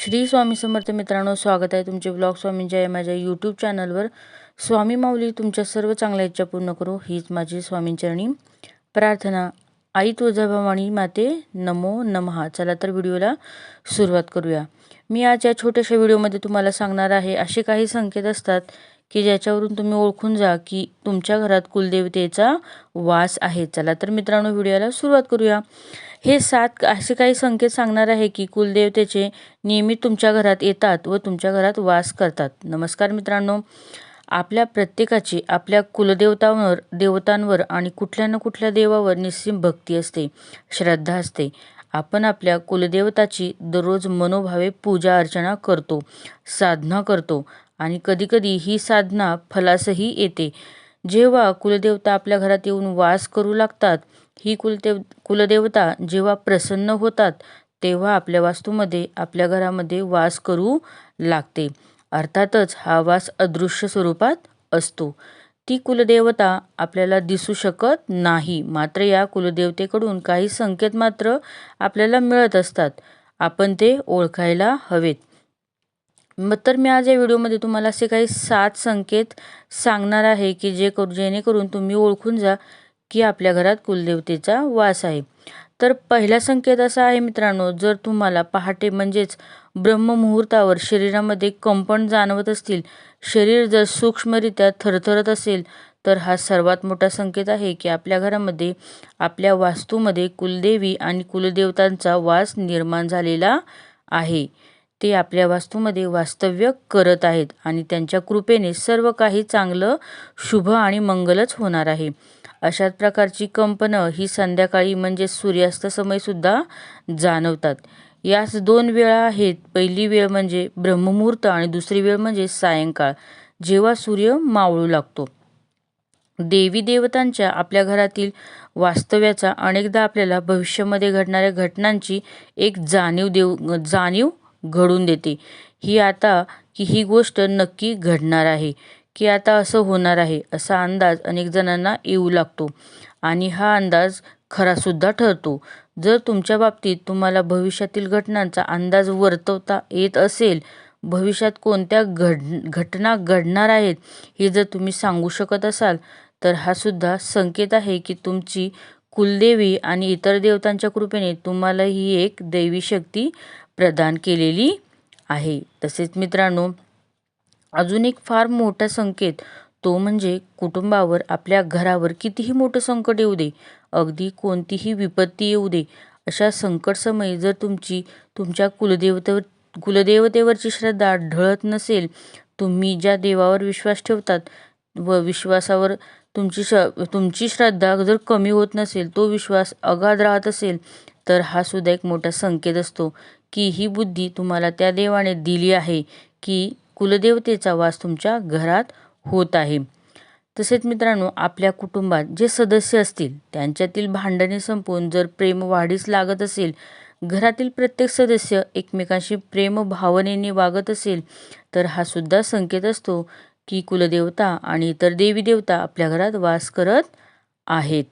श्री स्वामी समर्थ मित्रांनो स्वागत आहे तुमचे ब्लॉग स्वामींच्या या माझ्या यूट्यूब चॅनलवर स्वामी माऊली तुमच्या सर्व चांगल्या इच्छा पूर्ण करू हीच माझी स्वामींचरणी प्रार्थना आई तुळजाभवानी माते नमो नमहा चला तर व्हिडिओला सुरुवात करूया. मी आज या छोट्याशा व्हिडिओमध्ये तुम्हाला सांगणार आहे असे काही संकेत असतात की ज्याच्यावरून तुम्ही ओळखून जा की तुमच्या घरात कुलदेवतेचा वास आहे. चला तर मित्रांनो व्हिडिओला सुरुवात करूया. हे सात असे काही संकेत सांगणार आहे की कुलदेवतेचे नियमित तुमच्या घरात येतात व तुमच्या घरात वास करतात. नमस्कार मित्रांनो. आपल्या प्रत्येकाची आपल्या कुलदेवतांवर देवतांवर आणि कुठल्या ना कुठल्या देवावर निस्सीम भक्ती असते श्रद्धा असते. आपण आपल्या कुलदेवताची दररोज मनोभावे पूजा अर्चना करतो साधना करतो आणि कधीकधी ही साधना फलासही येते. जेव्हा कुलदेवता आपल्या घरात येऊन वास करू लागतात ही कुलदेव कुलदेवता जेव्हा प्रसन्न होतात तेव्हा आपल्या वास्तूमध्ये आपल्या घरामध्ये वास करू लागते. अर्थातच हा वास अदृश्य स्वरूपात असतो. ती कुलदेवता आपल्याला दिसू शकत नाही. मात्र या कुलदेवतेकडून काही संकेत मात्र आपल्याला मिळत असतात. आपण ते ओळखायला हवेत. मग तर मी आज या व्हिडिओमध्ये तुम्हाला असे काही सात संकेत सांगणार आहे की जे करू जेणेकरून तुम्ही ओळखून जा की आपल्या घरात कुलदेवतेचा वास आहे. तर पहिला संकेत असा आहे मित्रांनो जर तुम्हाला पहाटे म्हणजेच ब्रह्ममुहूर्तावर शरीरामध्ये कंपन जाणवत असतील शरीर जर सूक्ष्मरित्या थरथरत असेल तर हा सर्वात मोठा संकेत आहे की आपल्या घरामध्ये आपल्या वास्तूमध्ये कुलदेवी आणि कुलदेवतांचा वास निर्माण झालेला आहे. ते आपल्या वास्तूमध्ये वास्तव्य करत आहेत आणि त्यांच्या कृपेने सर्व काही चांगलं शुभ आणि मंगलच होणार आहे. अशाच प्रकारची कंपनं ही संध्याकाळी म्हणजे सूर्यास्त समयसुद्धा जाणवतात. यास दोन वेळा आहेत. पहिली वेळ म्हणजे ब्रह्ममुहूर्त आणि दुसरी वेळ म्हणजे सायंकाळ जेव्हा सूर्य मावळू लागतो. देवी देवतांच्या आपल्या घरातील वास्तव्याचा अनेकदा आपल्याला भविष्यामध्ये घडणाऱ्या घटनांची एक जाणीव देऊ जाणीव घडून देते. ही आता की ही गोष्ट नक्की घडणार आहे की आता असं होणार आहे असा अंदाज अनेक जणांना येऊ लागतो. आणि हा अंदाज खरासुद्धा ठरतो. जर तुमच्या बाबतीत तुम्हाला भविष्यातील घटनांचा अंदाज वर्तवता येत असेल भविष्यात कोणत्या घड घटना घडणार आहेत हे जर तुम्ही सांगू शकत असाल तर हा सुद्धा संकेत आहे की तुमची कुलदेवी आणि इतर देवतांच्या कृपेने तुम्हाला ही एक दैवी शक्ती प्रदान केलेली आहे. तसेच मित्रांनो अजून एक फार मोठा संकेत तो म्हणजे कुटुंबावर आपल्या घरावर कितीही मोठं संकट येऊ दे अगदी कोणतीही विपत्ती येऊ दे अशा संकटसमयी जर तुमची तुमच्या कुलदेवतेवर कुलदेवतेवरची श्रद्धा ढळत नसेल तुम्ही ज्या देवावर विश्वास ठेवतात व विश्वासावर तुमची श तुमची श्रद्धा जर कमी होत नसेल तो विश्वास अगाध राहत असेल तर हा सुद्धा एक मोठा संकेत असतो. की ही बुद्धी तुम्हाला त्या देवाने दिली आहे की कुलदेवतेचा वास तुमच्या घरात होत आहे. तसेच मित्रांनो आपल्या कुटुंबात जे सदस्य असतील त्यांच्यातील भांडणे संपवून जर प्रेम वाढीस लागत असेल घरातील प्रत्येक सदस्य एकमेकांशी प्रेम भावनेने वागत असेल तर हा सुद्धा संकेत असतो की कुलदेवता आणि इतर देवी देवता आपल्या घरात वास करत आहेत.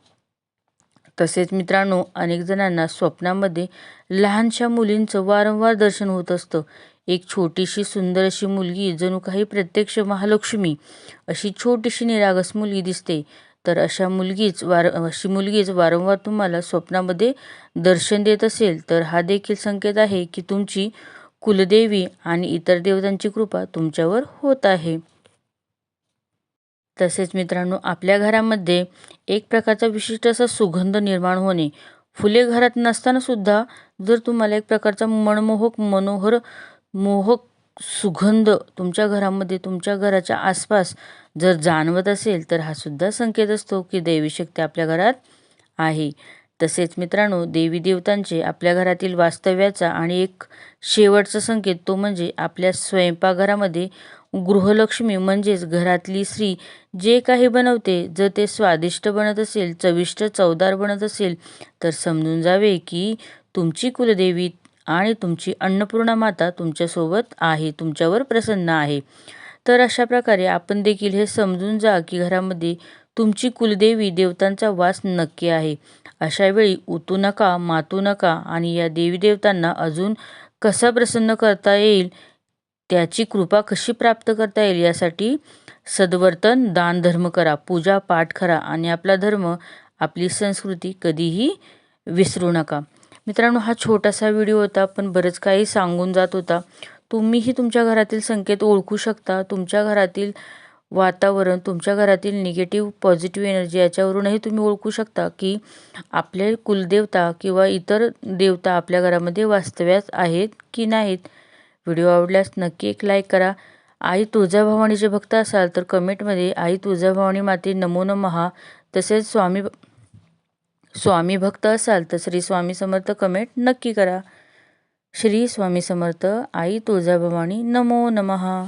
तसेच मित्रांनो अनेक जणांना स्वप्नामध्ये लहानशा मुलींचं वारंवार दर्शन होत असतं. एक छोटीशी सुंदर अशी मुलगी जणू काही प्रत्यक्ष महालक्ष्मी अशी छोटीशी निरागस मुलगी दिसते. तर अशा मुलगीच वार अशी मुलगीच वारंवार तुम्हाला स्वप्नामध्ये दर्शन देत असेल तर हा देखील संकेत आहे की तुमची कुलदेवी आणि इतर देवतांची कृपा तुमच्यावर होत आहे. तसेच मित्रांनो आपल्या घरामध्ये एक प्रकारचा विशिष्ट असा सुगंध निर्माण होणे फुले घरात नसतानासुद्धा जर तुम्हाला एक प्रकारचा मनमोहक मनोहर मोहक सुगंध तुमच्या घरामध्ये तुमच्या घराच्या आसपास जर जाणवत असेल तर हा सुद्धा संकेत असतो की दैवी शक्ती आपल्या घरात आहे. तसेच मित्रांनो देवी देवतांचे आपल्या घरातील वास्तव्याचा आणि एक शेवटचा संकेत तो म्हणजे आपल्या स्वयंपाकघरामध्ये गृहलक्ष्मी म्हणजेच घरातली स्त्री जे काही बनवते जर ते स्वादिष्ट बनत असेल चविष्ट चवदार बनत असेल तर समजून जावे की तुमची कुलदेवी आणि तुमची अन्नपूर्णा माता तुमच्यासोबत आहे तुमच्यावर प्रसन्न आहे. तर अशा प्रकारे आपण देखील हे समजून जा की घरामध्ये तुमची कुलदेवी देवतांचा वास नक्की आहे. अशावेळी उतू नका मातू नका आणि या देवी देवतांना अजून कसा प्रसन्न करता येईल त्याची कृपा कशी प्राप्त करता येईल यासाठी सद्वर्तन दान धर्म करा पूजा पाठ करा आणि आपला धर्म आपली संस्कृती कधीही विसरू नका. मित्रांनो हा छोटासा व्हिडिओ होता पण बरंच काही सांगून जात होता. तुम्हीही तुमच्या घरातील संकेत ओळखू शकता. तुमच्या घरातील वातावरण तुमच्या घरातील निगेटिव्ह पॉझिटिव्ह एनर्जी याच्यावरूनही तुम्ही ओळखू शकता की आपले कुलदेवता किंवा इतर देवता आपल्या घरामध्ये वास्तव्यास आहेत की नाहीत. व्हिडिओ आवडल्यास नक्की एक लाईक करा. आई तुळजाभवानीचे भक्त असाल तर कमेंटमध्ये आई तुळजाभवानी माते नमो नमहा तसेच स्वामी स्वामी भक्त असाल तर श्री स्वामी समर्थ कमेंट नक्की करा. श्री स्वामी समर्थ आई तुळजाभवानी नमो नमहा